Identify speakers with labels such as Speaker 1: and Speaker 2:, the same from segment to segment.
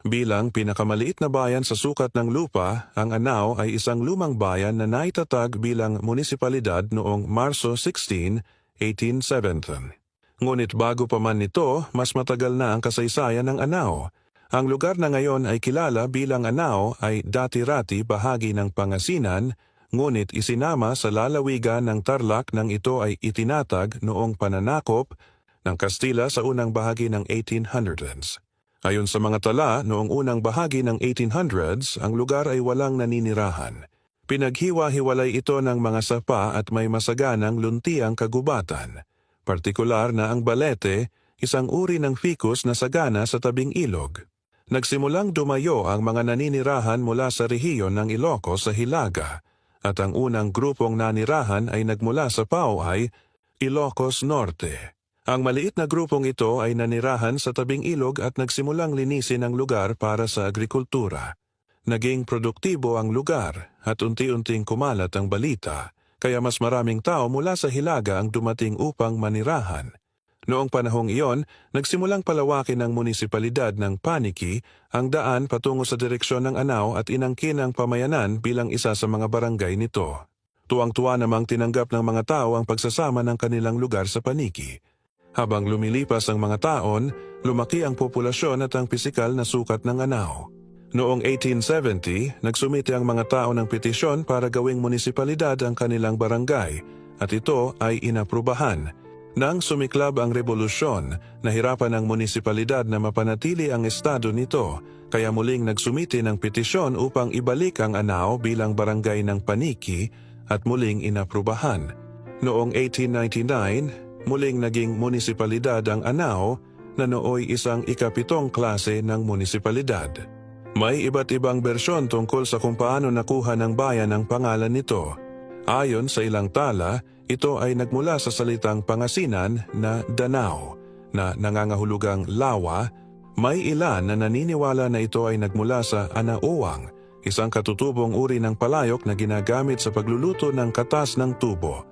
Speaker 1: Bilang pinakamaliit na bayan sa sukat ng lupa, ang Anao ay isang lumang bayan na naitatag bilang munisipalidad noong Marso 16, 1870. Ngunit bago pa man nito, mas matagal na ang kasaysayan ng Anao. Ang lugar na ngayon ay kilala bilang Anao ay dati-rati bahagi ng Pangasinan, ngunit isinama sa lalawigan ng Tarlac nang ito ay itinatag noong pananakop ng Kastila sa unang bahagi ng 1800s. Ayon sa mga tala, noong unang bahagi ng 1800s, ang lugar ay walang naninirahan. Pinaghiwa-hiwalay ito ng mga sapa at may masaganang luntiang kagubatan. Partikular na ang balete, isang uri ng ficus na sagana sa tabing ilog. Nagsimulang dumayo ang mga naninirahan mula sa rehiyon ng Ilocos sa Hilaga, at ang unang grupong nanirahan ay nagmula sa Pauay, Ilocos Norte. Ang maliit na grupong ito ay nanirahan sa tabing ilog at nagsimulang linisin ang lugar para sa agrikultura. Naging produktibo ang lugar at unti-unting kumalat ang balita, kaya mas maraming tao mula sa Hilaga ang dumating upang manirahan. Noong panahong iyon, nagsimulang palawakin ng munisipalidad ng Paniki ang daan patungo sa direksyon ng Anao at inangkin ang pamayanan bilang isa sa mga barangay nito. Tuwang-tuwa namang tinanggap ng mga tao ang pagsasama ng kanilang lugar sa Paniki. Habang lumilipas ang mga taon, lumaki ang populasyon at ang pisikal na sukat ng Anao. Noong 1870, nagsumite ang mga tao ng petisyon para gawing munisipalidad ang kanilang barangay at ito ay inaprubahan. Nang sumiklab ang revolusyon, nahirapan ang munisipalidad na mapanatili ang estado nito, kaya muling nagsumite ng petisyon upang ibalik ang Anao bilang barangay ng Paniki at muling inaprubahan. Noong 1899, muling naging munisipalidad ang Anao na nooy isang ikapitong klase ng munisipalidad. May iba't ibang bersyon tungkol sa kung paano nakuha ng bayan ang pangalan nito. Ayon sa ilang tala, ito ay nagmula sa salitang Pangasinan na Danao, na nangangahulugang lawa. May ilan na naniniwala na ito ay nagmula sa Anaoang, isang katutubong uri ng palayok na ginagamit sa pagluluto ng katas ng tubo.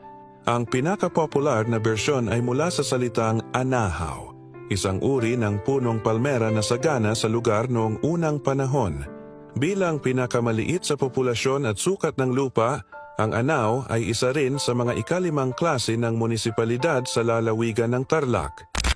Speaker 1: Ang pinakapopular na bersyon ay mula sa salitang anahaw, isang uri ng punong palmera na sagana sa lugar noong unang panahon. Bilang pinakamaliit sa populasyon at sukat ng lupa, ang Anao ay isa rin sa mga ikalimang klase ng munisipalidad sa lalawigan ng Tarlac.